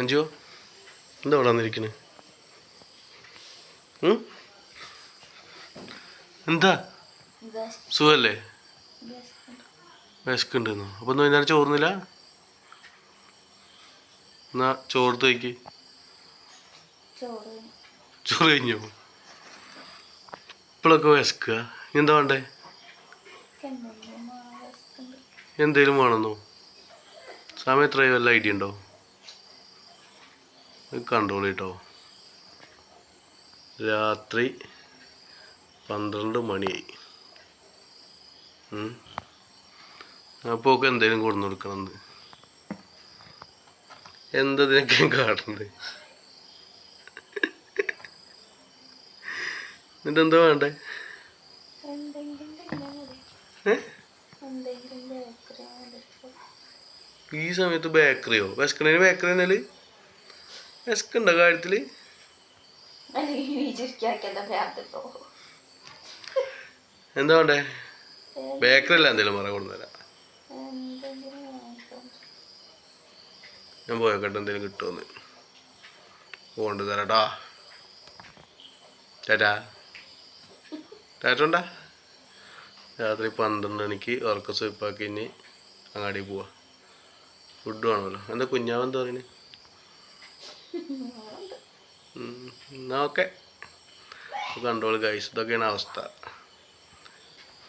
അഞ്ചോ എന്താ ഇവിടെ വന്നിരിക്കണ്? എന്താ? സുഖല്ലേ? വിശക്കുണ്ടെന്നോ അപ്പൊ ഒന്ന് വൈകുന്നേരം ചോറുന്നില്ല? എന്നാ ചോറ് തയ്ക്ക് ചോറ് കഴിഞ്ഞോ? ഇപ്പോഴൊക്കെ വിശക്കുക. എന്താ വേണ്ടേ? എന്തേലും വേണമെന്നോ സമയം എത്രയോ വല്ല ഐഡിയ ഉണ്ടോ? കൺട്രോൾ കേട്ടോ രാത്രി പന്ത്രണ്ട് മണിയായി. അപ്പോൾ ഒക്കെ എന്തേലും കൊണ്ടു കൊടുക്കണം എന്തതിനൊക്കെയും എന്തതിനൊക്കെ കാട്ടണ്ട് എന്നിട്ട് എന്താ വേണ്ടേ? എന്തെങ്കിലും എന്തെങ്കിലും ഈ സമയത്ത് ബേക്കറിയോ? വിശക്കണേന് ബേക്കറി എന്നാൽ ചുരുക്കിയാക്കല്ല ഭ്രാന്തോ എന്താ വേണ്ടേ? ബേക്കറി അല്ല എന്തെങ്കിലും പറയാൻ കൊണ്ടുവരാം. ഞാൻ പോയക്കട്ടെ എന്തെങ്കിലും കിട്ടുമെന്ന് കൊണ്ടു തരാട്ടാ. ടാറ്റാ. ടാറ്റണ്ടാ? രാത്രി പന്ത്രണ്ട് മണിക്ക് ഉറക്ക സ്വീപ്പാക്കി ഇനി അങ്ങാടി പോവാ. ഫുഡ് വേണമല്ലോ. എന്താ കുഞ്ഞാവ് എന്താ പറയുന്നത് എന്നാ ഓക്കെ. കണ്ടോളൂ ഗൈസ് ഇതൊക്കെയാണ് അവസ്ഥ.